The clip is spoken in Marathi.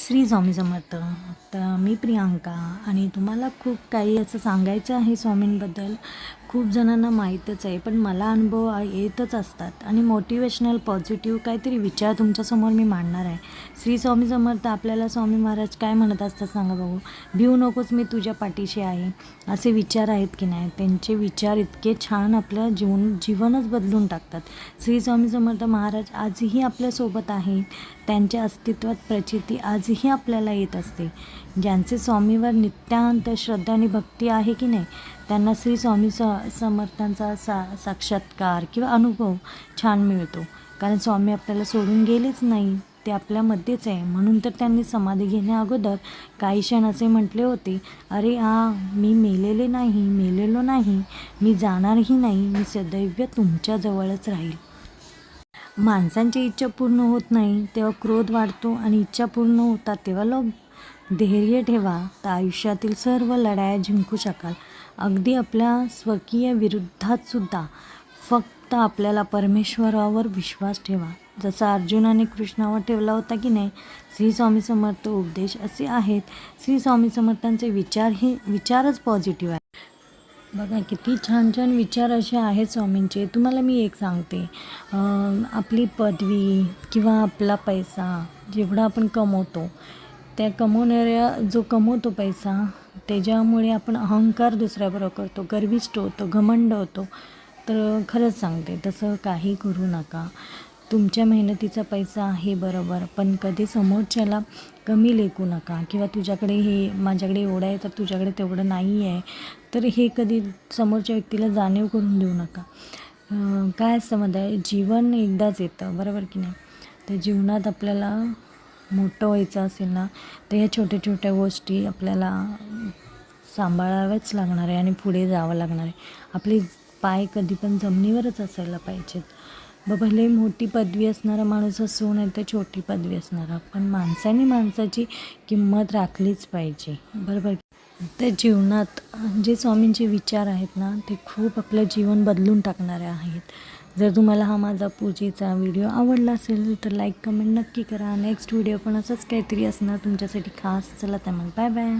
श्री स्वामी समर्थ. तर मी प्रियांका आणि तुम्हाला खूप काही असं सांगायचं आहे स्वामींबद्दल. खूप जणांना माहीतच आहे पण मला अनुभव येतच असतात. आणि मोटिवेशनल पॉझिटिव्ह काहीतरी विचार तुमच्यासमोर मी मांडणार आहे. श्री स्वामी समर्थ आपल्याला स्वामी महाराज काय म्हणत असतात सांगा बघू. भिऊ नकोस मी तुझ्या पाठीशी आहे. असे विचार आहेत की नाही? त्यांचे विचार इतके छान आपलं जीवन जीवनच बदलून टाकतात. श्री स्वामी समर्थ महाराज आजही आपल्यासोबत आहे. त्यांच्या अस्तित्वात प्रचिती आजही आपल्याला येत असते. ज्यांचे स्वामीवर नित्यांत श्रद्धा आणि भक्ती आहे की नाही त्यांना श्री स्वामी स समर्थांचा सा साक्षात्कार किंवा अनुभव छान मिळतो. कारण स्वामी आपल्याला सोडून गेलेच नाही ते आपल्यामध्येच आहे. म्हणून तर त्यांनी समाधी घेण्या अगोदर काही क्षण असे म्हटले होते अरे आ मी मेलेले नाही मेलेलो नाही मी जाणारही नाही मी सदैव तुमच्याजवळच राहील. माणसांची इच्छा पूर्ण होत नाही तेव्हा क्रोध वाढतो आणि इच्छा पूर्ण होतात तेव्हा लोक धैर्य ठेवा. तर आयुष्यातील सर्व लढाया जिंकू शकाल. अगदी आपल्या स्वकीय विरुद्धातसुद्धा फक्त आपल्याला परमेश्वरावर विश्वास ठेवा. जसा अर्जुनाने कृष्णावर ठेवला होता की नाही श्री स्वामी समर्थ उपदेश असे आहेत. श्री स्वामी समर्थांचे विचार हे विचारच पॉझिटिव्ह आहे बघा किती छान छान विचार असे आहेत स्वामींचे. तुम्हाला मी एक सांगते. आपली पदवी किंवा आपला पैसा जेवढा आपण कमवतो त्या कमवणाऱ्या जो कमवतो पैसा त्याच्यामुळे आपण अहंकार दुसऱ्याबरोबर करतो. गर्विष्ट होतो घमंड होतो. तर खरंच सांगते तसं काही करू नका. तुमच्या मेहनतीचा पैसा आहे बरोबर पण कधी समोरच्याला कमी लेखू नका किंवा तुझ्याकडे हे माझ्याकडे एवढं आहे तर तुझ्याकडे तेवढं नाही आहे. तर हे कधी समोरच्या व्यक्तीला जाणीव करून देऊ नका. काय असतं मध्ये आहे? जीवन एकदाच येतं बरोबर की नाही? तर जीवनात आपल्याला मोठं व्हायचं असेल ना तर ह्या छोट्या छोट्या गोष्टी आपल्याला सांभाळाव्याच लागणार आहे आणि पुढे जावं लागणार आहे. आपले पाय कधी पण जमिनीवरच असायला पाहिजेत. बाबा मोठी पदवी असणारा माणूस असो नाही तर छोटी पदवी असणारा पण माणसाने माणसाची किंमत राखलीच पाहिजे. बरोबर? त्या जीवनात जे स्वामींचे विचार आहेत ना ते खूप आपलं जीवन बदलून टाकणारे आहेत. जर तुम्हाला हा माझा पूजेचा व्हिडिओ आवडला असेल तर लाईक कमेंट नक्की करा. नेक्स्ट व्हिडिओ पण असंच काहीतरी असणार तुमच्यासाठी खास. चला त्यामुळे बाय बाय